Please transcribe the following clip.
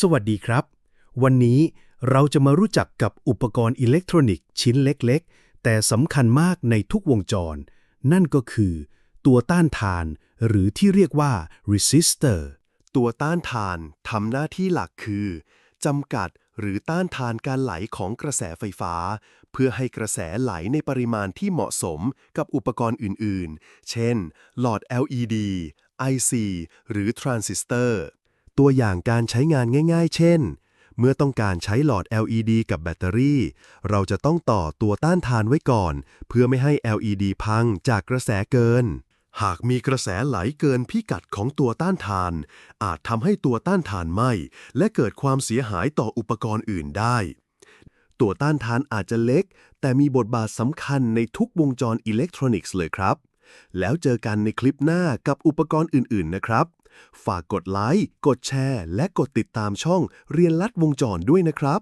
สวัสดีครับ วันนี้เราจะมารู้จักกับอุปกรณ์อิเล็กทรอนิกส์ชิ้นเล็กๆ แต่สำคัญมากในทุกวงจร นั่นก็คือ ตัวต้านทาน หรือที่เรียกว่า resistor ตัวต้านทานทำหน้าที่หลักคือจำกัดหรือต้านทานการไหลของกระแสไฟฟ้า เพื่อให้กระแสไหลในปริมาณที่เหมาะสมกับอุปกรณ์อื่นๆ เช่น หลอด LED IC หรือทรานซิสเตอร์ ตัวอย่างการใช้งานง่ายๆ เช่น เมื่อต้องการใช้หลอด LED กับแบตเตอรี่ เราจะต้องต่อตัวต้านทานไว้ก่อน เพื่อไม่ให้ LED พังจากกระแสเกิน หากมีกระแสไหลเกินพิกัดของตัวต้านทาน อาจทำให้ตัวต้านทานไหม้และเกิดความเสียหายต่ออุปกรณ์อื่นได้ตัวต้านทานอาจจะเล็ก แต่มีบทบาทสำคัญในทุกวงจรอิเล็กทรอนิกส์เลยครับ แล้วเจอกันในคลิปหน้ากับอุปกรณ์อื่น ๆ นะครับ ฝากกดไลค์ กดแชร์ และกดติดตามช่องเรียนลัดวงจรด้วยนะครับ